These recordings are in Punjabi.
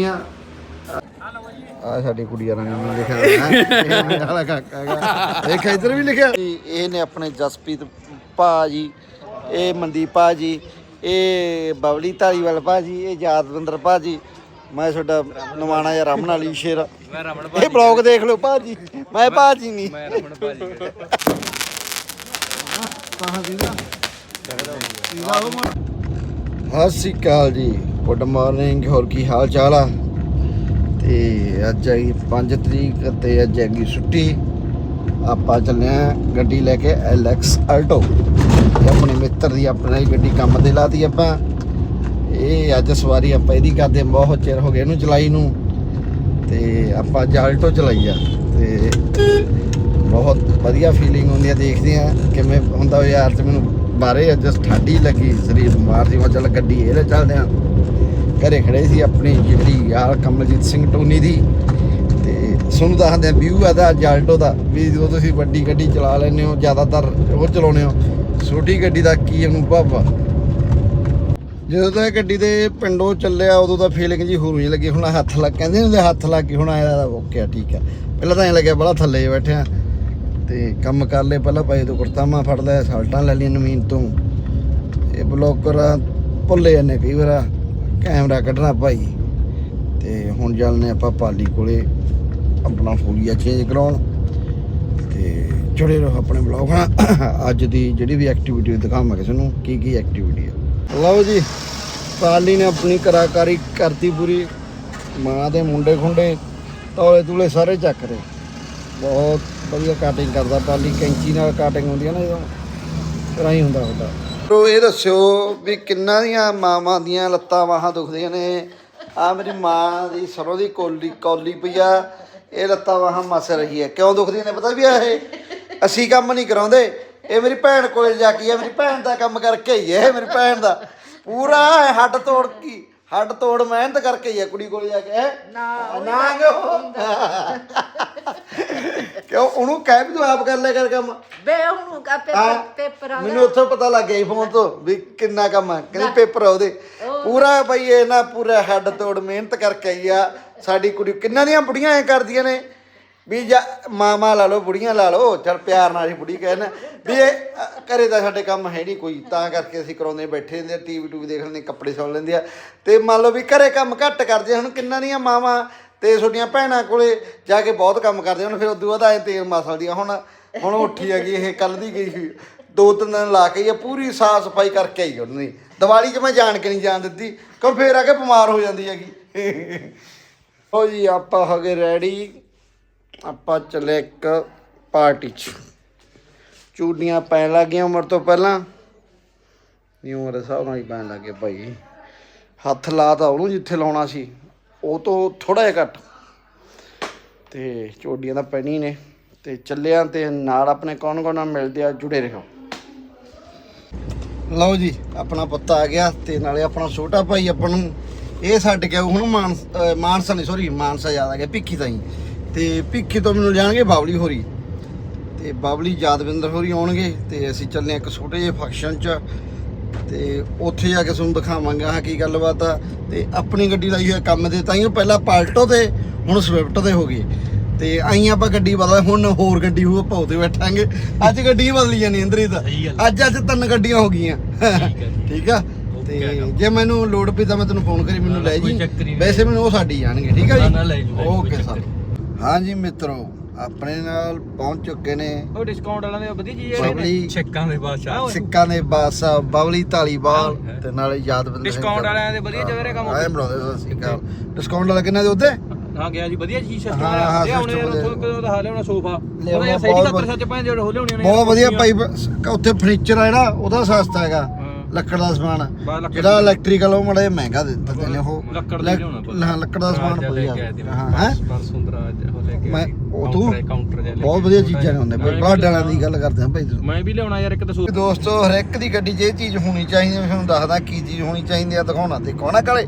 ਕੁੜੀਆਂ। ਆ ਸਾਡੀ ਕੁੜੀਆਂ ਰਾਣੀ ਨੂੰ ਲਿਖਿਆ ਹੋਇਆ ਹੈ। ਇਹ ਮੇਰਾ ਵਾਲਾ ਕਾਕਾ ਹੈਗਾ। ਦੇਖ ਇੱਧਰ ਵੀ ਲਿਖਿਆ। ਇਹ ਨੇ ਆਪਣੇ ਜਸਪ੍ਰੀਤ ਭਾਜੀ ਇਹ ਮਨਦੀਪ ਭਾਜੀ ਇਹ ਬਬਲੀ ਧਾਲੀਵਾਲ ਭਾਜੀ ਇਹ ਯਾਦਵਿੰਦਰ ਭਾਜੀ। ਮੈਂ ਤੁਹਾਡਾ ਨਵਾਣਾ ਜਾਂ ਰਮਨ ਵਾਲੀ ਸ਼ੇਰ। ਮੈਂ ਰਮਨ ਇਹ ਬਲੌਗ ਦੇਖ ਲਓ ਭਾਜੀ। ਮੈਂ ਭਾਜੀ ਨਹੀਂ। ਮੈਂ ਰਮਨ ਭਾਜੀ। ਸਤਿ ਸ਼੍ਰੀ ਅਕਾਲ ਜੀ। ਗੁੱਡ ਮਾਰਨਿੰਗ, ਹੋਰ ਕੀ ਹਾਲ ਚਾਲ ਆ? ਤੇ ਅੱਜ ਹੈਗੀ 5 ਤਰੀਕ ਤੇ ਅੱਜ ਹੈਗੀ ਛੁੱਟੀ। ਆਪਾਂ ਚੱਲੇ ਆ ਗੱਡੀ ਲੈ ਕੇ ਐਲਐਕਸ ਆਲਟੋ। ਆਪਣੇ ਮਿੱਤਰ ਦੀ ਆਪਣੇ ਗੱਡੀ ਕੰਮ ਤੇ ਲਾਤੀ ਆਪਾਂ। ਇਹ ਅੱਜ ਸਵਾਰੀ ਆਪਾਂ ਇਹਦੀ ਕਰਦੇ ਬਹੁਤ ਚਿਰ ਹੋ ਗਿਆ ਇਹਨੂੰ ਚਲਾਈ ਨੂੰ। ਤੇ ਆਪਾਂ ਅੱਜ ਆਲਟੋ ਚਲਾਈ ਆ। ਤੇ ਬਹੁਤ ਵਧੀਆ ਫੀਲਿੰਗ ਹੁੰਦੀ ਆ, ਦੇਖਦੇ ਆ ਕਿਵੇਂ ਹੁੰਦਾ ਯਾਰ ਤੇ ਮੈਨੂੰ ਬਾਰੇ ਅੱਜ ਠੰਡੀ ਲੱਗੀ, ਸਰੀਰ ਬਿਮਾਰ ਸੀ, ਮੈਂ ਚੱਲ ਗੱਡੀ ਇਹਦੇ ਚੱਲਦੇ ਆ। ਘਰੇ ਖੜੇ ਸੀ ਆਪਣੀ ਜਿਹੜੀ ਯਾਰ ਕਮਲਜੀਤ ਸਿੰਘ ਟੋਨੀ ਦੀ। ਤੇ ਤੁਹਾਨੂੰ ਦੱਸਦੇ ਵਿਊ ਆ ਦਾ ਜਾਲਟੋ ਦਾ ਵੀ ਜਦੋਂ ਤੁਸੀਂ ਵੱਡੀ ਗੱਡੀ ਚਲਾ ਲੈਂਦੇ ਹੋ, ਜ਼ਿਆਦਾਤਰ ਉਹ ਚਲਾਉਣੇ ਹੋ, ਛੋਟੀ ਗੱਡੀ ਦਾ ਕੀ ਅਨੁਭਵ ਆ? ਜਦੋਂ ਤਾਂ ਇਹ ਗੱਡੀ ਦੇ ਪਿੰਡੋਂ ਚੱਲਿਆ, ਉਦੋਂ ਤਾਂ ਫੀਲਿੰਗ ਜੀ ਹੋਰ ਹੀ ਲੱਗੀ। ਹੁਣ ਹੱਥ ਲੱਗ, ਕਹਿੰਦੇ ਹੁੰਦੇ ਹੱਥ ਲੱਗ ਕੇ ਹੁਣ ਆਇਆ ਓਕੇ ਠੀਕ ਆ। ਪਹਿਲਾਂ ਤਾਂ ਐਂ ਲੱਗਿਆ, ਬੜਾ ਥੱਲੇ ਬੈਠਿਆ ਤੇ ਕੰਮ ਕਰ ਲਏ, ਪਹਿਲਾਂ ਭਾਈ ਤੋਂ ਕੁਰਤਾ ਫੜ ਲਿਆ, ਸਾਲਟਾਂ ਲੈ ਲਈਆਂ ਨਵੀਨ ਤੋਂ। ਇਹ ਬਲੋਕਰ ਭੁੱਲੇ ਜਾਂਦੇ ਕਈ ਵਾਰ। ਕੈਮਰਾ ਕੱਢਣਾ ਭਾਈ। ਤੇ ਹੁਣ ਚੱਲਨੇ ਆਪਾਂ ਪਾਲੀ ਕੋਲੇ ਆਪਣਾ ਫੋਲੀਆ ਚੇਂਜ ਕਰਾਉਣ। ਤੇ ਜੁੜੇ ਰਹੋ ਆਪਣੇ ਬਲੌਗ ਨਾਲ। ਅੱਜ ਦੀ ਜਿਹੜੀ ਵੀ ਐਕਟੀਵਿਟੀ ਦਿਖਾਵਾਂਗੇ ਤੁਹਾਨੂੰ, ਕੀ ਕੀ ਐਕਟੀਵਿਟੀ ਆ। ਲਓ ਜੀ, ਪਾਲੀ ਨੇ ਆਪਣੀ ਕਲਾਕਾਰੀ ਕਰਤੀ ਪੂਰੀ। ਮਾਂ ਦੇ ਮੁੰਡੇ ਖੁੰਡੇ, ਤੌਲੇ ਤੂਲੇ ਸਾਰੇ ਚੱਕ ਰਹੇ ਬਹੁਤ ਵਧੀਆ ਕਟਿੰਗ ਕਰਦਾ ਪਾਲੀ, ਕੈਂਚੀ ਨਾਲ ਕਟਿੰਗ ਹੁੰਦੀ ਹੈ ਨਾ ਜਦੋਂ। ਤਰ੍ਹਾਂ ਹੀ ਹੁੰਦਾ ਹੁੰਦਾ ਤੋ ਇਹ ਦੱਸਿਓ ਵੀ ਕਿੰਨਾ ਦੀਆਂ ਮਾਵਾਂ ਦੀਆਂ ਲੱਤਾਂ ਬਾਹਾਂ ਦੁਖਦੀਆਂ ਨੇ? ਆ ਮੇਰੀ ਮਾਂ ਦੀ ਸਰੋਂ ਦੀ ਕੋਲੀ ਕੌਲੀ ਪਈ ਆ। ਇਹ ਲੱਤਾਂ ਬਾਹਾਂ ਮਸ ਰਹੀ ਹੈ ਕਿਉਂ ਦੁਖਦੀਆਂ ਨੇ ਪਤਾ ਵੀ ਆ ਇਹ? ਅਸੀਂ ਕੰਮ ਨਹੀਂ ਕਰਾਉਂਦੇ। ਇਹ ਮੇਰੀ ਭੈਣ ਕੋਲੇ ਜਾ ਕੇ ਆ। ਮੇਰੀ ਭੈਣ ਦਾ ਕੰਮ ਕਰਕੇ ਹੀ ਹੈ ਇਹ ਮੇਰੀ ਭੈਣ ਦਾ। ਪੂਰਾ ਹੱਡ ਤੋੜ ਕੀ? ਹੱਡ ਤੋੜ ਮਿਹਨਤ ਕਰਕੇ ਹੀ ਆ ਕੁੜੀ ਕੋਲੇ ਜਾ ਕੇ ਹੈਂ? ਨਾ ਕਿਉਂ? ਉਹਨੂੰ ਕਹਿ ਵੀ ਤੂੰ ਆਪ ਕਰ ਲਿਆ ਕਰ ਕੰਮ। ਬੇ ਹੁਣ ਕਾ ਹਾਂ। ਪੇਪਰ ਆ ਮੈਨੂੰ ਉੱਥੋਂ ਪਤਾ ਲੱਗ ਗਿਆ ਫੋਨ ਤੋਂ ਵੀ ਕਿੰਨਾ ਕੰਮ ਆ। ਕਹਿੰਦੀ ਪੇਪਰ ਆ ਉਹਦੇ। ਪੂਰਾ ਬਈ ਇਹ ਨਾ ਪੂਰਾ ਹੱਡ ਤੋੜ ਮਿਹਨਤ ਕਰਕੇ ਆਈ ਆ। ਸਾਡੀ ਕੁੜੀ ਕਿੰਨਾ ਦੀਆਂ ਬੁੜੀਆਂ ਐ ਕਰਦੀਆਂ ਨੇ। ਵੀ ਜਾਂ ਮਾਮਾ ਲਾ ਲਓ ਬੁੜੀਆਂ ਲਾ ਲਓ ਚਲ ਪਿਆਰ ਨਾਲ ਹੀ ਬੁੜੀ ਕਹਿੰਦੇ ਵੀ ਇਹ ਅ, ਘਰੇ ਦਾ ਸਾਡੇ ਕੰਮ ਹੈ ਨਹੀਂ ਕੋਈ। ਤਾਂ ਕਰਕੇ ਅਸੀਂ ਕਰਾਉਂਦੇ ਬੈਠੇ ਹੁੰਦੇ ਆ ਟੀਵੀ ਟੂਵੀ ਦੇਖ ਲੈਂਦੇ ਕੱਪੜੇ ਸੁਣ ਲੈਂਦੇ ਆ ਤੇ ਮੰਨ ਲਓ ਵੀ ਘਰੇ ਕੰਮ ਘੱਟ ਕਰਦੇ ਹੁਣ ਕਿੰਨਾ ਦੀਆਂ ਮਾਵਾਂ ਤੇ ਤੁਹਾਡੀਆਂ ਭੈਣਾਂ ਕੋਲੇ ਜਾ ਕੇ ਬਹੁਤ ਕੰਮ ਕਰਦੇ ਹੁਣ, ਫਿਰ ਉਦੋਂ ਬਾਅਦ ਐ ਤੇਲ ਮਸਲਦੀਆਂ ਹੁਣ ਹੁਣ ਉੱਠੀ ਹੈਗੀ ਇਹ ਕੱਲ ਦੀ ਗਈ ਸੀ। ਦੋ ਤਿੰਨ ਦਿਨ ਲਾ ਕੇ ਇਹ ਪੂਰੀ ਸਾਫ਼ ਸਫ਼ਾਈ ਕਰਕੇ ਆਈ ਉਹਨਾਂ। ਦੀਵਾਲੀ 'ਚ ਮੈਂ ਜਾਣ ਕੇ ਨਹੀਂ ਜਾਣ ਦਿੱਤੀ, ਕਿਉਂ ਫੇਰ ਆ ਕੇ ਬਿਮਾਰ ਹੋ ਜਾਂਦੀ ਹੈਗੀ। ਹੋ ਜੀ, ਆਪਾਂ ਹੋ ਗਏ ਰੈਡੀ ਆਪਾਂ ਚੱਲੇ ਇੱਕ ਪਾਰਟੀ 'ਚ। ਚੂੜੀਆਂ ਪੈਣ ਲੱਗੀਆਂ ਉਮਰ ਤੋਂ ਪਹਿਲਾਂ। ਨਹੀਂ ਉਮਰ ਦੇ ਹਿਸਾਬ ਨਾਲ ਹੀ ਪੈਣ ਲੱਗੇ ਭਾਈ। ਹੱਥ ਲਾਤਾ ਉਹਨੂੰ ਜਿੱਥੇ ਲਾਉਣਾ ਸੀ। ਉਹ ਤੋਂ ਥੋੜਾ ਜਿਹਾ ਘੱਟ। ਤੇ ਚੋਡੀਆਂ ਦਾ ਪੈਣੀ ਨੇ। ਤੇ ਚੱਲਿਆ ਤੇ ਨਾਲ ਆਪਣੇ ਕੌਣ ਕੌਣ ਨਾਲ ਮਿਲਦੇ ਆ, ਜੁੜੇ ਰਹੋ। ਲਓ ਜੀ, ਆਪਣਾ ਪੁੱਤ ਆ ਗਿਆ ਤੇ ਨਾਲੇ ਆਪਣਾ ਛੋਟਾ ਭਾਈ ਆਪਾਂ ਨੂੰ ਇਹ ਛੱਡ ਕੇ ਆਊ। ਹੁਣ ਮਾਨਸ ਮਾਨਸਾ ਨਹੀਂ ਸੌਰੀ ਮਾਨਸਾ ਯਾਦ ਆ ਗਿਆ, ਭਿੱਖੀ ਤਾਈ। ਤੇ ਭਿੱਖੀ ਤੋਂ ਮੈਨੂੰ ਜਾਣਗੇ ਬਾਵਲੀ ਹੋਰੀ। ਤੇ ਬਾਵਲੀ ਯਾਦਵਿੰਦਰ ਹੋਰੀ ਆਉਣਗੇ ਤੇ ਅਸੀਂ ਚੱਲੇ ਹਾਂ ਇੱਕ ਛੋਟੇ ਜਿਹੇ ਫੰਕਸ਼ਨ 'ਚ। ਤੇ ਉੱਥੇ ਜਾ ਕੇ ਤੁਹਾਨੂੰ ਦਿਖਾਵਾਂਗੇ ਆਹ ਕੀ ਗੱਲਬਾਤ ਆ। ਤੇ ਆਪਣੀ ਗੱਡੀ ਲਾਈ ਹੋਈ ਕੰਮ ਦੇ ਤਾਂ ਹੀ ਪਹਿਲਾਂ ਪਾਲਟੋ ਤੇ ਹੁਣ ਸਵਿਫਟ ਤੇ ਹੋ ਗਈ। ਤੇ ਆਈ ਆਪਾਂ ਗੱਡੀ ਬਦਲ ਹੁਣ ਹੋਰ ਗੱਡੀ ਹੋਊ ਆਪਾਂ ਉਹਦੇ ਬੈਠਾਂਗੇ। ਅੱਜ ਗੱਡੀ ਬਦਲੀ ਜਾਣੀ ਅੰਦਰ ਹੀ ਤਾਂ ਅੱਜ ਅੱਜ ਤਿੰਨ ਗੱਡੀਆਂ ਹੋ ਗਈਆਂ। ਠੀਕ ਆ ਤੇ ਜੇ ਮੈਨੂੰ ਲੋਡ ਪਈ ਤਾਂ ਮੈਂ ਤੈਨੂੰ ਫੋਨ ਕਰੀ ਮੈਨੂੰ ਲੈ ਜੀ। ਹੀ। ਵੈਸੇ ਮੈਨੂੰ ਉਹ ਸਾਡੀ ਜਾਣਗੇ ਠੀਕ ਆ ਜੀ? Okay sir. ਹਾਂਜੀ ਮਿੱਤਰੋ ਆਪਣੇ ਨਾਲ ਪਹੁੰਚ ਚੁੱਕੇ ਨੇ। ਉਹ ਡਿਸਕਾਊਂਟ ਵਾਲਿਆਂ ਦੇ ਵਧੀਆ ਚੀਜ਼ ਬਬਲੀ। ਛੱਕਾਂ ਦੇ ਬਾਦਸ਼ਾਹ। ਸਿੱਕਾਂ ਦੇ ਬਾਦਸ਼ਾਹ ਬਬਲੀ ਢਾਲੀਵਾਲ ਤੇ ਨਾਲੇ ਯਾਦਵਿੰਦਰ ਸਿੰਘ Discount ਵਾਲਿਆਂ ਦੇ ਵਧੀਆ ਰਿਹਾ ਕੰਮ ਆਏ ਬਣਾਉਂਦੇ ਸਤਿ ਸ਼੍ਰੀ ਅਕਾਲ। ਡਿਸਕਾਊਂਟ ਵਾਲਾ ਕਿੰਨਾ ਦੇ ਉੱਤੇ ਹਾਂ ਗਿਆ ਜੀ ਵਧੀਆ ਚੀਜ਼ ਸਿਸਟਮ ਹਾਂ, ਹਾਂ, ਲਿਆਉਣੇ system ਵਧੀਆ। ਉੱਥੋਂ ਕਦੋਂ ਦਾ ਲਿਆਉਣਾ ਸੋਫਾ। ਲਿਆਉਣਾ ਉਹਦਾ ਯਾਰ ਬਹੁਤ ਸੱਚ ਭਾਂ ਜਿਹੜਾ ਹੋ ਲਿਆਉਣੇ ਨੇ ਬਹੁਤ ਵਧੀਆ ਭਾਈ ਉੱਥੇ ਫਰਨੀਚਰ ਆ ਜਿਹੜਾ ਉਹਦਾ ਸਸਤਾ ਹੈਗਾ ਹਾਂ। ਲੱਕੜ ਦਾ ਸਮਾਨ। ਲੱਕੜ ਜਿਹੜਾ ਇਲੈਕਟ੍ਰੀਕਲ ਉਹ ਮੜਾ ਮਹਿੰਗਾ ਦੇ ਦਿੰਦੇ ਨੇ ਉਹ। ਲੱਕੜ ਦਾ ਹੀ ਲਿਆਉਣਾ। ਪਊ। ਹਾਂ ਲੱਕੜ ਦਾ ਸਮਾਨ ਵਧੀਆ ਹਾਂ ਹੈ? ਪਰ ਸੁੰਦਰਾ ਉਹ ਲੈ ਕੇ ਮੈਂ ਆਈ। ਜਿਹਾ ਲੈ ਬਹੁਤ ਵਧੀਆ। ਚੀਜ਼ਾਂ ਨੇ ਹੁੰਦੇ ਮੈਂ ਵੀ। ਦੀ ਗੱਲ ਕਰਦੇ ਆ ਭਾਈ ਤੁਸੀਂ ਮੈਂ ਵੀ ਲਿਆਉਣਾ ਯਾਰ ਇੱਕ ਤਾਂ ਸੂਟ ਦੋਸਤੋ ਹਰ ਇੱਕ ਦੀ ਗੱਡੀ 'ਚ ਇਹ ਚੀਜ਼ ਹੋਣੀ ਚਾਹੀਦੀ ਹੈ ਮੈਂ ਤੁਹਾਨੂੰ ਦੱਸਦਾ ਕੀ ਚੀਜ਼ ਹੋਣੀ ਚਾਹੀਦੀ ਆ ਦਿਖਾਉਣਾ ਤੇ ਕੋਣਾ ਕਾਲੇ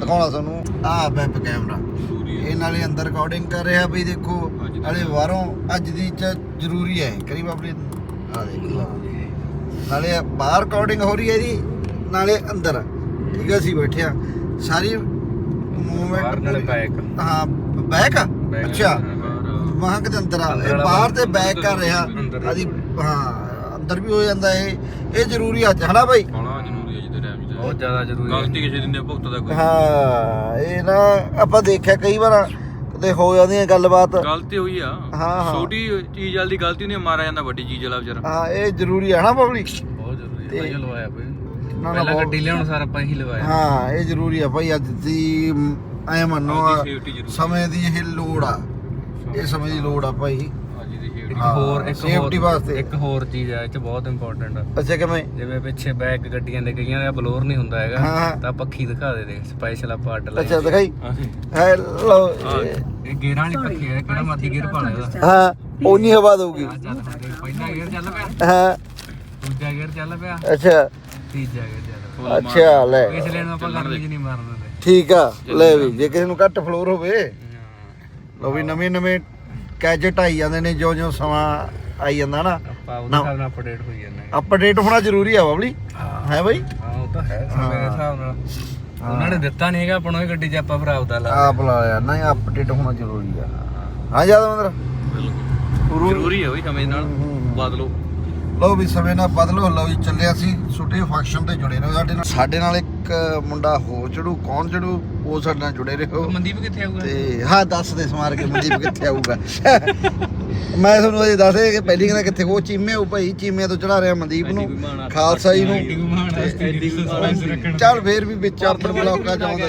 ਦਿਖਾਉਣਾ ਤੁਹਾਨੂੰ। ਆਹ ਵੈਬ ਕੈਮਰਾ। ਇਹ ਨਾਲੇ ਅੰਦਰ ਰਿਕਾਰਡਿੰਗ ਕਰ ਰਿਹਾ ਬਈ ਦੇਖੋ ਨਾਲੇ ਬਾਹਰੋਂ ਅੱਜ ਦੀ ਚ ਜ਼ਰੂਰੀ ਹੈ ਕਰੀ ਬਾਬਲੀ ਆ ਦੇਖੋ ਨਾਲੇ ਬਾਹਰ ਰਿਕਾਰਡਿੰਗ ਹੋ ਰਹੀ ਹੈ ਜੀ ਨਾਲੇ ਅੰਦਰ। ਠੀਕ ਹੈ ਅਸੀਂ ਬੈਠੇ ਆ ਸਾਰੀ ਮੂਵਮੈਂਟ ਨਾਲੇ ਬੈਕ ਹਾਂ ਬੈਕ ਅੱਛਾ। ਹਾਂ। ਵਾਹਕ ਦੇ ਅੰਦਰ ਆ। ਇਹ ਬਾਹਰ ਤੇ ਬੈਕ ਕਰ ਰਿਹਾ। ਆਦੀ ਹਾਂ ਅੰਦਰ ਵੀ ਹੋ ਜਾਂਦਾ ਇਹ। ਇਹ ਜ਼ਰੂਰੀ ਅੱਜ ਹਨਾ ਬਾਈ? ਬੜਾ ਜ਼ਰੂਰੀ ਹੈ ਜਿਹਦੇ ਟਾਈਮ 'ਚ। ਬਹੁਤ ਜ਼ਿਆਦਾ ਜ਼ਰੂਰੀ ਹੈ। ਗਲਤੀ ਕਿਸੇ ਦਿਨ ਦੇ ਭੁਗਤਦਾ ਕੋਈ। ਹਾਂ ਇਹ ਨਾ ਆਪਾਂ ਦੇਖਿਆ ਕਈ ਵਾਰ ਕਦੇ ਹੋ ਜਾਂਦੀਆਂ ਗੱਲਬਾਤ। ਗਲਤੀ ਹੋਈ ਆ। ਹਾਂ, ਹਾਂ। ਛੋਟੀ ਚੀਜ਼ ਵਾਲੀ ਗਲਤੀ ਨਹੀਂ ਮਾਰਿਆ ਜਾਂਦਾ ਵੱਡੀ ਚੀਜ਼ ਵਾਲਾ ਵਿਚਾਰਾ। ਹਾਂ ਇਹ ਜ਼ਰੂਰੀ ਹੈ ਨਾ ਪਬਲਿਕ ਬਹੁਤ ਜ਼ਰੂਰੀ ਤੇ- ਹੈ। ਭਾਈ ਲਵਾਇਆ ਬਈ ਨਾ, ਪਹਿਲਾਂ ਬਹੁਤ- ਗੱਡੀ ਲਿਆਉਣ ਸਾਰ ਆਪਾਂ ਹੀ ਲਵਾਇਆ। ਹਾਂ ਇਹ ਜ਼ਰੂਰੀ ਆ ਭਾਈ ਅੱਜ ਦੀ ਐ ਮੰਨੋ। ਸਮੇਂ ਦੀ ਇਹ ਲੋੜ ਆ। ਇਹ ਸਮੇਂ ਦੀ ਲੋੜ ਆ ਭਾਈ। ਅੱਜ ਦੀ safety। ਇੱਕ ਹਾਂ, ਹੋਰ ਇੱਕ safety ਹੋਰ ਵਾਸਤੇ। ਇੱਕ ਹੋਰ ਚੀਜ਼ ਹੈ ਇਹ ਚ ਬਹੁਤ ਇੰਪੋਰਟੈਂਟ ਆ। ਅੱਛਾ ਕਿਵੇਂ? ਜਿਵੇਂ ਪਿੱਛੇ ਬੈਕ ਗੱਡੀਆਂ ਦੇ ਕਈਆਂ ਦਾ ਬਲੋਰ ਨਹੀਂ ਹੁੰਦਾ ਹੈਗਾ ਹਾਂ। ਤਾਂ ਪੱਖੀ ਦਿਖਾ ਦੇ ਦੇ ਸਪੈਸ਼ਲ ਆਪਾਂ ਅੱਡ ਲਾਈ ਅੱਛਾ ਦਿਖਾਈ। ਹਾਂ। ਹੈ ਲਓ ਇਹ- ਇਹ ਗੇਅਰਾਂ ਵਾਲੀ ਪੱਖੀ ਹੈ ਕਿਹੜਾ ਮਰਜ਼ੀ ਗੇਅਰ ਪਾ ਲਿਆ ਹਾਂ ਉਨੀ ਹਵਾ ਦਊਗੀ। ਆ ਚੱਲ ਹੁਣ ਦੇਖ, ਪਹਿਲਾ ਗੇਅਰ ਚੱਲ ਪਿਆ। ਹਾਂ। ਦੂਜਾ ਗੇਅਰ ਚੱਲ ਪਿਆ। ਅੱਛਾ। ਤੀਜਾ ਗੇਅਰ ਚੱਲ ਅੱਛਾ ਲੈ। ਇਸ ਲਈ ਨੂੰ ਆਪਾਂ ਗਰਮੀ 'ਚ ਨਹੀਂ ਮਾਰਨ ਦਿੰਦੇ। ਠੀਕ ਆ ਲੈ ਵੀ ਜੇ ਕਿਸੇ ਨੂੰ ਘੱਟ ਫਲੋਰ ਹੋਵੇ। ਲਓ ਵੀ ਨਵੇਂ ਨਵੇਂ ਗੈਜਟ ਆਈ ਜਾਂਦੇ ਨੇ ਜੋ ਜੋ ਸਮਾਂ ਆਈ ਜਾਂਦਾ ਨਾ। ਆਪਾਂ ਉਹਦੇ ਨਾ। ਹਿਸਾਬ ਨਾਲ ਅਪਡੇਟ ਹੋਈ ਜਾਂਦੇ ਹਾਂ। ਅਪਡੇਟ ਹੋਣਾ ਜ਼ਰੂਰੀ ਆ ਬਬਲੀ। ਹੈ। ਬਾਈ? ਹਾਂ ਉਹ ਤਾਂ ਹੈ ਸਮੇਂ ਦੇ ਹਿਸਾਬ ਨਾਲ। ਉਹਨਾਂ ਨੇ ਦਿੱਤਾ ਨਹੀਂ ਹੈਗਾ ਆਪਾਂ ਨੂੰ ਇਹ ਗੱਡੀ 'ਚ ਆਪਾਂ ਫਿਰ ਆਪਦਾ ਲਾ ਆਪ ਲਾਇਆ ਨਹੀਂ ਅਪਡੇਟ ਹੋਣਾ ਜ਼ਰੂਰੀ ਆ। ਹਾਂ ਜ਼ਿਆਦਾ ਮੰਦਰ ਜ਼ਰੂਰੀ। ਹੈ ਉਹ ਸਮੇਂ ਨਾਲ ਹੂੰ। ਬਦਲੋ। ਲਓ ਵੀ ਸਮੇਂ ਨਾਲ ਬਦਲੋ। ਲਓ ਜੀ ਚੱਲਿਆ ਸੀ ਛੋਟੇ ਫੰਕਸ਼ਨ ਤੇ ਜੁੜੇ ਰਹੋ ਸਾਡੇ ਨਾਲ। ਸਾਡੇ ਨਾਲ ਇੱਕ ਮੁੰਡਾ ਹੋਰ ਚੜੂ ਕੌਣ ਚੜੂ? ਉਹ ਸਾਡੇ ਨਾਲ ਜੁੜੇ ਰਹੋ। ਮਨਦੀਪ ਕਿੱਥੇ ਆਊਗਾ? ਤੇ ਹਾਂ ਦੱਸ ਦੇ ਸਮਾਰ ਕੇ ਮਨਦੀਪ ਕਿੱਥੇ ਆਊਗਾ। ਮੈਂ ਤੁਹਾਨੂੰ ਅਜੇ ਦੱਸ ਦੇ ਕਿ ਪਹਿਲੀ ਕਹਿੰਦਾ ਕਿੱਥੇ ਉਹ ਚੀਮੇ ਉਹ ਭਾਈ ਚੀਮੇ ਤੋਂ ਚੜਾ ਰਿਹਾ ਮਨਦੀਪ ਨੂੰ। ਖਾਲਸਾ ਜੀ ਨੂੰ। ਚੱਲ ਫੇਰ ਵੀ ਵਿੱਚ ਆਪਣੇ ਬਲੌਕਾਂ ਚ ਆਉਂਦੇ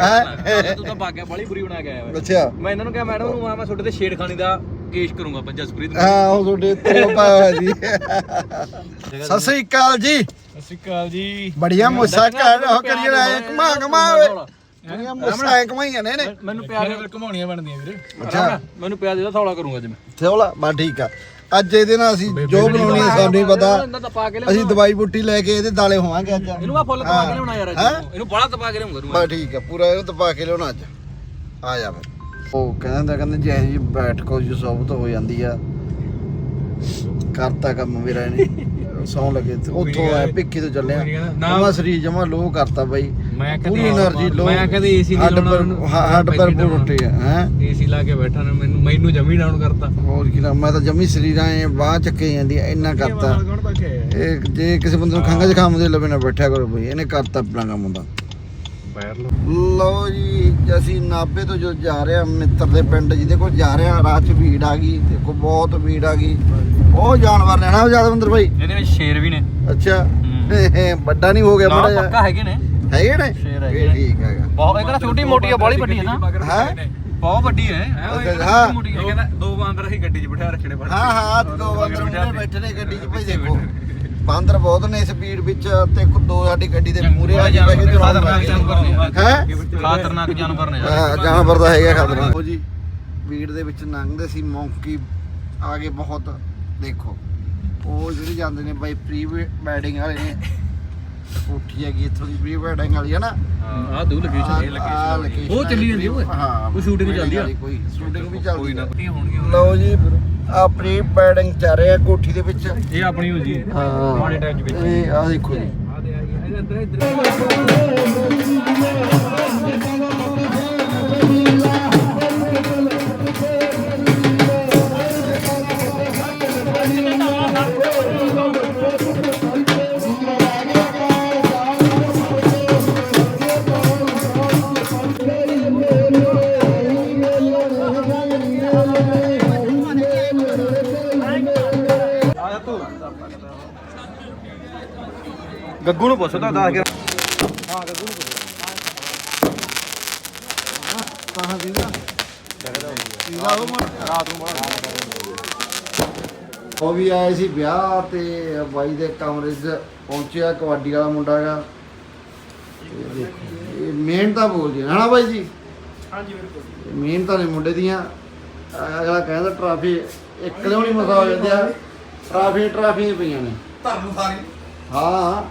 ਹੈ? ਤੂੰ ਤਾਂ ਬਾਗਿਆ ਬੜੀ ਬੁਰੀ ਬਣਾ ਕੇ ਆਇਆ ਵਾ। ਅੱਛਾ। ਮੈਂ ਇਹਨਾਂ ਨੂੰ ਕਿਹਾ ਮੈਡਮ ਨੂੰ ਆ ਮੈਂ ਤੁਹਾਡੇ ਤੇ ਛੇੜਖਾਨੀ ਦਾ ਕੇਸ ਕਰੂੰਗਾ ਆਪਾਂ ਜਸਪ੍ਰੀਤ ਨੂੰ। ਹਾਂ ਉਹ ਤੁਹਾਡੇ ਤੋਂ ਪਾਇਆ ਹੋਇਆ ਜੀ। ਸਤਿ ਸ੍ਰੀ ਅਕਾਲ ਜੀ। ਸਤਿ ਸ਼੍ਰੀ ਅਕਾਲ ਜੀ। ਬੜੀਆ ਮੁੱਸਾ ਕਰ ਉਹ ਕਰੀਏ ਨਾ ਕਮਾ ਕਮਾ ਓਏ ਬੜੀਆ ਮੁੱਸਾ ਕਮਾਈਆਂ ਨੇ ਨੇ ਮੈਨੂੰ ਪਿਆਰ ਦੇ ਘਮਾਉਣੀਆਂ ਬਣਦੀਆਂ ਵੀਰੇ। ਅੱਛਾ। ਮੈਨੂੰ ਪਿਆਰ ਦੇ ਥੌਲਾ ਕਰੂੰਗਾ ਅੱਜ ਮੈਂ। ਥੋਲਾ ਬਾ ਠੀਕ ਆ। ਅੱਜ ਇਹਦੇ ਨਾਲ ਅਸੀਂ ਜੋ ਬਣਾਉਣੀ ਹੈ ਸਾਨੂੰ ਹੀ ਪਤਾ। ਇਹਨਾਂ ਦਾ ਪਾ ਕੇ ਅਸੀਂ ਦਵਾਈ ਬੂਟੀ ਲੈ ਕੇ ਇਹਦੇ ਦਾਲੇ ਹੋਵਾਂਗੇ ਅੱਜ। ਇਹਨੂੰ ਆ ਫੁੱਲ ਤਪਾ ਕੇ ਲਿਆਉਣਾ ਯਾਰ ਹੈਂ? ਅੱਜ ਇਹਨੂੰ ਬੜਾ ਤਪਾ ਕੇ ਲਿਆਉਂਗਾ ਬਾ ਠੀਕ ਆ ਪੂਰਾ ਇਹਨੂੰ ਤਪਾ ਕੇ ਲਿਆਉਣਾ ਅੱਜ। ਆ ਜਾ ਫਿਰ ਉਹ ਕਹਿੰਦਾ ਕਹਿੰਦੇ ਜੇ ਜੀ ਬੈਠ ਕੋ ਜੀ ਸੌਬਤ ਹੋ ਜਾਂਦੀ ਆ। ਕਰਤਾ ਕੰਮ ਮੇਰਾ ਇਹਨੇ। ਸੌਂ ਲੱਗੇ ਤੇ ਉੱਥੋਂ ਆਇਆ ਭਿੱਖੀ ਤੋਂ ਚੱਲਿਆ। ਨਾ- ਸਰੀਰ ਜਮਾ ਲੋ ਕਰਤਾ ਬਾਈ। ਪੂਰੀ એનર્ਜੀ ਲੋ ਮੈਂ ਕਦੇ ਏਸੀ ਨਹੀਂ ਹੱਡ ਪਰ ਹੱਡ ਪਰ ਟੁੱਟੇ ਆ ਹੈ? ਏਸੀ ਲਾ ਕੇ ਬੈਠਾ ਨੇ ਮੈਨੂੰ ਮੈਨੂੰ ਜਮੀ ਡਾਊਨ ਕਰਤਾ। ਹੋਰ ਕੀ ਨਾ ਮੈਂ ਤਾਂ ਜਮੀ ਸਰੀਰਾਂ ਐ ਬਾਹ ਚੱਕੇ ਜਾਂਦੀ ਇੰਨਾ ਕਰਤਾ। ਇਹ ਜੇ ਕਿਸੇ ਬੰਦੇ ਨੂੰ ਖੰਗਾ ਜ਼ੁਕਾਮ ਦੇ ਲਵੇ ਨਾ ਬੈਠਿਆ ਕਰੋ ਬਈ ਇਹਨੇ ਕਰਤਾ ਆਪਣਾ ਕੰਮ ਹੁੰਦਾ ਲੋ ਜੀ ਅਸੀਂ ਨਾਬੇ ਤੋਂ ਜੋ ਜਾ ਰਹੇ ਆ ਮਿੱਤਰ ਦੇ ਪਿੰਡ ਜਿਹਦੇ ਕੋਲ ਜਾ ਰਹੇ ਆ ਰਾਹ 'ਚ ਭੀੜ ਆ ਗਈ ਦੇਖੋ ਬਹੁਤ ਭੀੜ ਆ ਗਈ। ਉਹ ਜਾਨਵਰ ਨੇ ਨਾ ਜਦਵਿੰਦਰ ਭਾਈ ਇਹਦੇ ਵਿੱਚ ਸ਼ੇਰ ਵੀ ਨੇ। ਅੱਛਾ। ਵੱਡਾ ਨਹੀਂ ਹੋ ਗਿਆ ਬੜਾ ਪੱਕਾ ਹੈਗੇ ਨੇ। ਹੈਗੇ ਨੇ ਸ਼ੇਰ ਹੈਗੇ ਇਹ ਨੇ। ਠੀਕ ਹੈਗਾ। ਬਹੁਤ ਇਹ ਕਹਿੰਦਾ ਛੋਟੀ ਮੋਟੀ ਆ ਬਾਲੀ ਵੱਡੀ ਹੈ ਨਾ। ਹੈ? ਬਹੁਤ ਵੱਡੀ ਹੈ ਅੱਛਾ, ਹਾਂ। ਮੋਟੀ ਹੈ ਕਹਿੰਦਾ ਦੋ ਬਾਂਦਰ ਅਸੀਂ ਗੱਡੀ 'ਚ ਬਿਠਾ ਰੱਖਣੇ ਪੜ ਹਾਂ ਹਾਂ ਦੋ ਬੰਦਰ ਮੁੰਡੇ ਬੈਠੇ ਨੇ ਗੱਡੀ 'ਚ ਭਾਈ ਦੇਖੋ। ਬਾਂਦਰ ਬਹੁਤ ਨੇ ਸਪੀਡ ਵਿੱਚ ਤੇ ਕੋ- ਦੋ ਸਾਡੀ ਗੱਡੀ ਦੇ ਮੂਰੇ ਆ ਜੀ ਬੈਠੇ ਤੇ ਖਤਰਨਾਕ ਜਾਨਵਰ ਨੇ। ਹੈ? ਖਤਰਨਾਕ ਜਾਨਵਰ ਨੇ। ਹਾਂ ਜਾਨਵਰ ਦਾ ਹੈਗਾ ਖਤਰਾ ਉਹ ਜੀ ਭੀੜ ਦੇ ਵਿੱਚ ਲੰਘਦੇ ਸੀ ਮੌਂਕੀ ਆਗੇ ਬਹੁਤ। ਦੇਖੋ ਉਹ ਜਿਹੜੇ ਜਾਂਦੇ ਨੇ ਬਾਈ ਪ੍ਰੀ ਵੈਡਿੰਗ ਵਾਲੇ ਨੇ। ਕੋਠੀ ਹੈਗੀ ਇੱਥੋਂ ਦੀ ਪ੍ਰੀ ਵੈਡਿੰਗ ਵਾਲੀ ਹੈ ਨਾ। ਆ ਦੂ ਲੋਕੇਸ਼ਨ ਇਹ ਲੋਕੇਸ਼ਨ ਉਹ ਚੱਲੀ ਜਾਂਦੀ ਓਏ। ਹਾਂ ਉਹ shooting ਚੱਲਦੀ ਆ। ਕੋਈ ਸ਼ੂਟਿੰਗ ਵੀ ਚੱਲਦੀ ਕੋਈ ਨਾ ਲਓ ਜੀ ਆ ਪ੍ਰੀ ਵੈਡਿੰਗ ਚੱਲ ਰਿਹਾ ਕੋਠੀ ਦੇ ਵਿੱਚ। ਇਹ ਆਪਣੀ ਹੋ ਜੀ। ਹਾਂ। ਮਾੜੇ ਟਾਈਮ ਵਿੱਚ। ਇਹ ਆ ਦੇਖੋ ਜੀ। ਆ ਦੇ ਆ। ਗਈ ਇੱਧਰ ਇੱਧਰ। ਗੱਗੂ ਨੂੰ ਪੁੱਛੋ ਤਾਂ ਦੱਸ ਕੇ। ਕਹਾਂ ਦੀਦਾ। ਦੀਦਾ ਉਹ ਮਰ ਰਾਤ ਨੂੰ ਉਹ ਵੀ ਆਏ ਸੀ ਵਿਆਹ ਤੇ ਬਾਈ ਦੇ ਕਮਰੇ 'ਚ ਪਹੁੰਚਿਆ ਕਬੱਡੀ ਵਾਲਾ ਮੁੰਡਾ ਹੈਗਾ। ਇਹ ਇਹ ਮਿਹਨਤਾਂ ਬੋਲਦੀ ਹੈ। ਨਾ ਬਾਈ ਜੀ? ਹਾਂਜੀ ਬਿਲਕੁਲ। ਮਿਹਨਤਾਂ ਨੇ ਮੁੰਡੇ ਦੀਆਂ। ਅਗਲਾ ਕਹਿੰਦਾ ਟਰਾਫੀ ਇੱਕ ਲਿਆਉਣੀ ਮਸਾ ਹੋ ਜਾਂਦੀ ਆ। ਟਰਾਫੀ ਟਰਾਫੀਆਂ ਪਈਆਂ ਨੇ। ਧਰਮ ਸਾਰੀ। ਹਾਂ।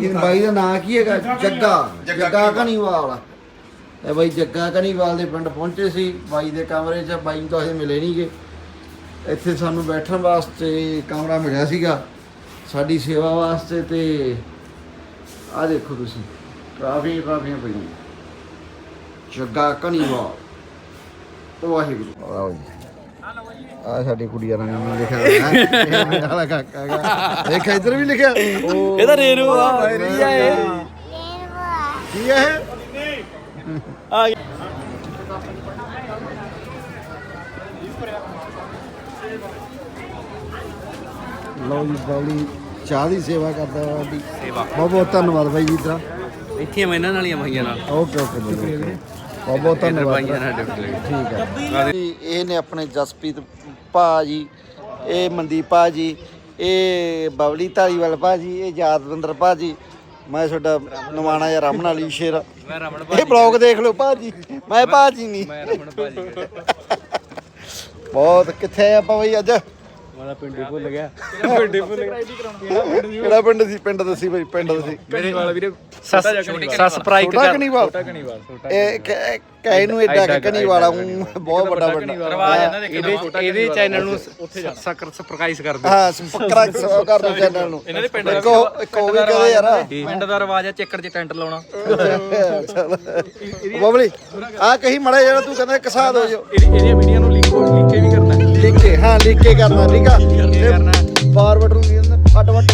ਇਹ ਬਾਈ ਦਾ ਨਾਂ ਕੀ ਹੈਗਾ? ਜੱਗਾ ਜੱਗਾ। ਕਣੀਵਾਲ ਇਹ ਬਾਈ ਜੱਗਾ ਕਣੀਵਾਲ ਦੇ ਪਿੰਡ ਪਹੁੰਚੇ ਸੀ। ਬਾਈ ਦੇ ਕਮਰੇ 'ਚ ਬਾਈ ਨੂੰ ਤਾਂ ਅਸੀਂ ਮਿਲੇ ਨਹੀਂਗੇ ਇੱਥੇ ਸਾਨੂੰ ਬੈਠਣ ਵਾਸਤੇ ਕਮਰਾ ਮਿਲਿਆ ਸੀਗਾ। ਸਾਡੀ ਸੇਵਾ ਵਾਸਤੇ ਤੇ ਆਹ ਦੇਖੋ ਤੁਸੀਂ। ਟਰਾਫੀ ਟਰਾਫੀਆਂ ਪਈਆਂ ਜੱਗਾ ਕਣੀਵਾਲ ਵਾਹਿਗੁਰੂ। ਆਓ ਜੀ। ਆ ਸਾਡੀ ਕੁੜੀਆਂ ਨੇ ਮੈਨੂੰ ਲਿਖਿਆ ਹੋਇਆ। ਹੈ ਇਹ ਮੇਰਾ ਵਾਲਾ ਕਾਕਾ ਹੈਗਾ। ਦੇਖ ਇੱਧਰ ਵੀ ਲਿਖਿਆ। ਇਹ ਤਾਂ ਰੇਰੂ ਆ। ਇਹ? ਕੀ ਹੈ ਇਹ? ਲਓ ਜੀ ਬੌਲੀ ਚਾਹ ਦੀ ਸੇਵਾ ਕਰਦਾ ਵਾ ਸਾਡੀ। ਸੇਵਾ। ਬਹੁਤ ਬਹੁਤ ਧੰਨਵਾਦ ਬਾਈ ਜੀ ਤੇਰਾ ਇੱਥੇ ਮੈਂ ਇਹਨਾਂ ਨਾਲ ਹੀ ਆ ਭਾਈਆਂ ਨਾਲ। ਓਕੇ ਓਕੇ ਬਹੁਤ ਬਹੁਤ ਧੰਨਵਾਦ। ਭਾਈਆਂ ਨਾਲ ਡਿਊਟੀ ਠੀਕ ਹੈ। ਜੀ ਇਹ ਨੇ ਆਪਣੇ ਜਸਪ੍ਰੀਤ ਭਾ ਜੀ ਇਹ ਮਨਦੀਪ ਭਾ ਜੀ ਇਹ ਬਬਲੀ ਧਾਲੀਵਾਲ ਭਾ ਜੀ ਇਹ ਯਾਦਵਿੰਦਰ ਭਾ ਜੀ ਮੈਂ ਤੁਹਾਡਾ ਨਵਾਣਾ ਜਾਂ ਰਮਨ ਵਾਲੀ ਸ਼ੇਰ ਮੈਂ ਰਮਣ ਇਹ ਬਲੌਗ ਦੇਖ ਲਓ ਭਾ ਜੀ ਮੈਂ ਭਾ ਜੀ ਨਹੀਂ ਮੈਂ ਰਮਣ ਭਾਜੀ ਬਹੁਤ ਕਿੱਥੇ ਆਪਾਂ ਬਈ ਅੱਜ? ਮਾਦਾ ਪਿੰਡ ਹੀ ਭੁੱਲ ਗਿਆ। ਪਿੰਡ ਹੀ ਭੁੱਲ ਗਿਆ? ਕਿਹੜਾ ਪਿੰਡ ਸੀ? ਪਿੰਡ ਦੱਸੀ ਬਈ ਪਿੰਡ ਦੱਸੀ ਮੇਰੇ ਵਾਲਾ ਵੀਰੇ ਸਬਸਕ੍ਰਾਈਬ ਛੋਟਾ ਕਨੀਵਾਲ। ਕਣੀਵਾਲ ਇਹ ਕਹੇ ਨੂੰ ਏਡਾ ਕਨੀ ਵਾਲਾ ਬਹੁਤ ਵੱਡਾ ਵੱਡਾ ਰਵਾਜ ਇਹਨਾਂ ਦੇ ਇਹਦੇ ਇਹਦੇ ਚੈਨਲ ਨੂੰ ਸਬਸਕ੍ਰਾਈਬ ਸਬਸਕ੍ਰਾਈਬ ਕਰ ਦਿਓ। ਹਾਂ ਸਪੱਕਰਾ ਸੋ ਕਰ ਦੋ ਚੈਨਲ ਨੂੰ। ਇਹਨਾਂ ਦੇ ਪਿੰਡ ਇੱਕ ਉਹ- ਇੱਕ ਉਹ ਵੀ ਕਹਦੇ ਯਾਰ। ਪਿੰਡ ਦਾ ਰਵਾਜ ਆ ਚੱਕਰ 'ਚ ਟੈਂਟ ਲਾਉਣਾ। ਬਬਲੀ ਆ ਕਹੀ ਮੜਾ ਜਿਹੜਾ ਤੂੰ ਕਹਿੰਦਾ ਕਸਾ ਦੋ ਜੋ ਇਹਦੀ ਇਹਦੀਆਂ ਵੀਡੀਓ ਨੂੰ ਲਿੰਕ ਲਿੰਕ ਵੀ ਕਰਨਾ। ਲਿਖ ਕੇ ਹਾਂ ਲਿਖ ਕੇ ਕਰਨਾ ਠੀਕ ਆ? ਫਾਰਵਰਡ ਨੂੰ ਕੀ ਕਹਿੰਦੇ? ਫਟ ਫਟ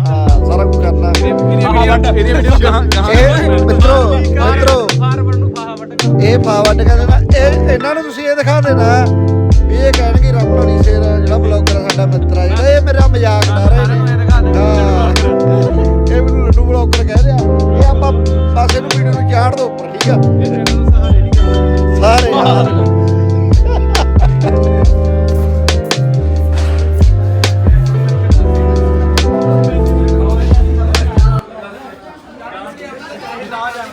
ਹਾਂ ਸਾਰਾ ਕੁਝ ਕਰਨਾ। ਇਹਦੀਆਂ ਵੀਡੀਓ ਗਾਹਾਂ ਇਹ ਮਿੱਤਰੋ ਮਿੱਤਰੋ ਫਾਰਵਰਡ ਨੂੰ ਫਾਹਾ ਵੱਟ ਇਹ ਫਾਰਵਰਡ ਕਹਿੰਦੇ ਨਾ ਇਹ ਇਹਨਾਂ ਨੂੰ ਤੁਸੀਂ ਇਹ ਦਿਖਾ ਦੇਣਾ ਵੀ ਇਹ ਕਹਿਣਗੇ ਰਮਣੀ ਸ਼ੇਰ ਜਿਹੜਾ ਬਲੌਗਰ ਆ ਸਾਡਾ ਮਿੱਤਰ ਆ ਜਿਹੜਾ ਇਹ ਮੇਰਾ ਮਜ਼ਾਕ ਉਡਾ ਰਹੇ ਨੇ ਹਾਂ। ਇਹ ਮੈਨੂੰ ਲੱਡੂ ਬਲੌਗਰ ਕਹਿ ਰਿਹਾ। ਇਹ ਆਪਾਂ ਪਾਸੇ ਨੂੰ ਵੀਡੀਓ ਨੂੰ ਚਾੜ ਦੋ ਉੱਪਰ ਠੀਕ ਆ? ਸਾਰੇ ਯਾਰ ਲਓ।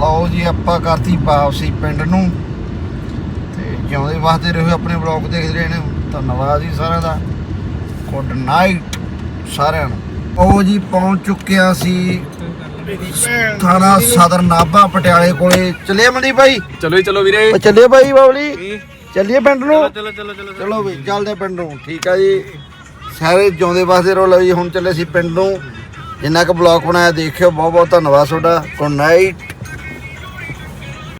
ਲਓ ਜੀ, ਆਪਾਂ ਕਰਤੀ ਵਾਪਸੀ ਪਿੰਡ ਨੂੰ। ਤੇ ਜਿਉਂਦੇ ਵਾਸਤੇ ਰਹੋ ਆਪਣੇ ਬਲੌਗ ਦੇਖਦੇ ਰਹੇ ਨੇ ਧੰਨਵਾਦ ਜੀ ਸਾਰਿਆਂ ਦਾ। ਗੁੱਡ ਨਾਈਟ ਸਾਰਿਆਂ ਨੂੰ। ਉਹ ਜੀ, ਪਹੁੰਚ ਚੁੱਕਿਆ ਸੀ ਥਾਣਾ ਸਦਰ ਨਾਭਾ ਪਟਿਆਲੇ ਕੋਲੇ। ਚੱਲੇ ਮੰਦੀ ਭਾਈ? ਚਲੋ ਜੀ ਚਲੋ ਵੀਰੇ। ਉਹ ਚੱਲੇ ਭਾਈ ਬਾਬਲੀ? ਚੱਲੀਏ ਪਿੰਡ ਨੂੰ? ਚਲੋ ਚਲੋ ਚਲੋ ਚਲੋ ਵੀ ਚੱਲਦੇ ਪਿੰਡ ਨੂੰ। ਠੀਕ ਆ ਜੀ। ਸਾਰੇ ਜਿਉਂਦੇ ਵਾਸਤੇ ਰੋ ਲਓ ਜੀ ਹੁਣ ਚੱਲੇ ਸੀ ਪਿੰਡ ਨੂੰ। ਜਿੰਨਾ ਕੁ ਬਲੌਗ ਬਣਾਇਆ ਦੇਖਿਓ। ਬਹੁਤ ਬਹੁਤ ਧੰਨਵਾਦ ਤੁਹਾਡਾ। Good night.